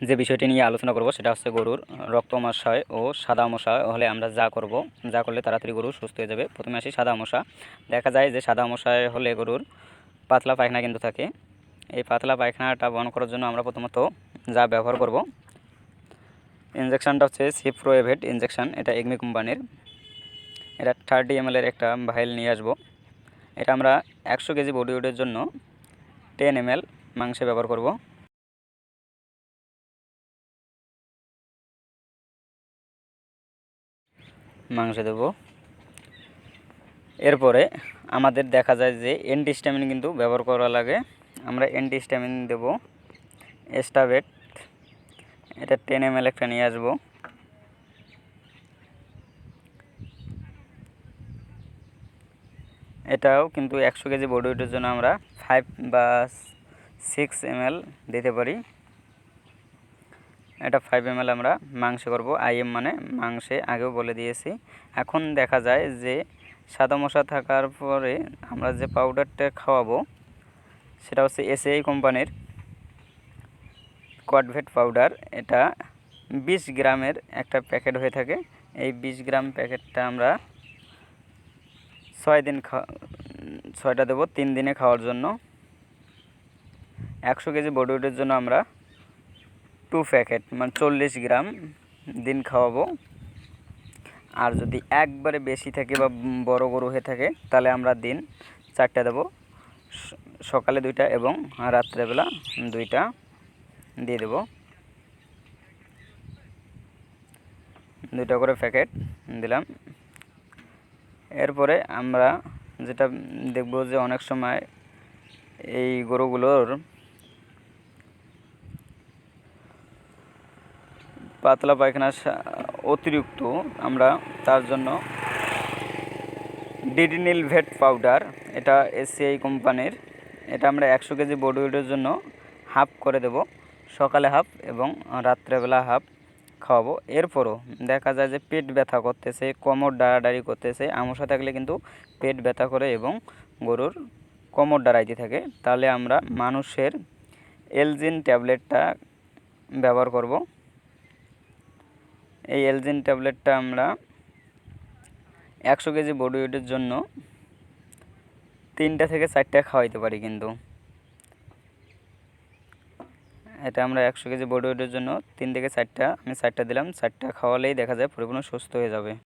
যে বিষয়টি নিয়ে আলোচনা করব সেটা হচ্ছে গরুর রক্তমাশয় ও সাদা মশা। হলে আমরা যা করব, যা করলে তাড়াতাড়ি গরু সুস্থ হয়ে যাবে। প্রথমে আসি সাদা মশা। দেখা যায় যে সাদা মশায় হলে গরুর পাতলা পায়খানা কিন্তু থাকে। এই পাতলা পায়খানাটা বন্ধ করার জন্য আমরা প্রথমত যা ব্যবহার করব ইঞ্জেকশানটা হচ্ছে সিপ্রোএভেট ইঞ্জেকশান এটা এগমি কোম্পানির। এটা থার্টি এম একটা ভাইল নিয়ে আসব। এটা আমরা একশো কেজি বডি ওয়েটের জন্য টেন এম মাংসে ব্যবহার করব। মাংস দেব। এরপরে আমাদের দেখা যায় যে অ্যান্টিস্টামিন কিন্তু ব্যবহার করা লাগে। আমরা অ্যান্টিস্টামিন দেব। এস্টাবেট এটা টেন এম এল একটা নিয়ে আসব। এটাও কিন্তু একশো কেজি বডি ওয়েটের জন্য আমরা ফাইভ বা সিক্স এম দিতে পারি। এটা ফাইভ এম আমরা মাংসে করব। আইএম মানে মাংসে আগেও বলে দিয়েছি। এখন দেখা যায় যে সাদা মশা থাকার পরে আমরা যে পাউডারটা খাওয়াবো, সেটা হচ্ছে এসএআই কোম্পানির কডভেট পাউডার এটা বিশ গ্রামের একটা প্যাকেট হয়ে থাকে। এই বিশ গ্রাম প্যাকেটটা আমরা ছয় দিন খা ছয়টা দেবো, তিন দিনে খাওয়ার জন্য। একশো কেজি বডি ওয়েটের জন্য আমরা টু প্যাকেট মানে চল্লিশ গ্রাম দিন খাওয়াবো। আর যদি একবারে বেশি থাকে বা বড় গরু হয়ে থাকে, তাহলে আমরা দিন চারটা দেবো। সকালে দুইটা এবং রাত্রেবেলা দুইটা দিয়ে দেব। দুইটা করে প্যাকেট দিলাম। এরপরে আমরা যেটা দেখব যে অনেক সময় এই গরুগুলোর পাতলা পায়খানা অতিরিক্ত আমরা তার জন্য ডিডিনিল ভেট পাউডার, এটা এসিআই কোম্পানির। এটা আমরা একশো কেজি বডি ওয়েটের জন্য হাফ করে দেব। সকালে হাফ এবং রাত্রেবেলা হাফ খাওয়াবো। এরপরও দেখা যায় যে পেট ব্যথা করতেছে, কোমর ডাড়াডাড়ি করতেছে। আমসা থাকলে কিন্তু পেট ব্যথা করে এবং গরুর কোমর ডাড়াইতে থাকে। তাহলে আমরা মানুষের এলজিন ট্যাবলেটটা ব্যবহার করব। এই এলজিন ট্যাবলেটটা আমরা একশো কেজি বডি ওয়েটের জন্য তিনটা থেকে চারটা খাওয়াইতে পারি কিন্তু। এটা আমরা একশো কেজি বডি ওয়েটের জন্য তিন থেকে চারটা, আমি চারটা দিলাম, চারটা খাওয়ালেই দেখা যায় পরিপূর্ণ সুস্থ হয়ে যাবে।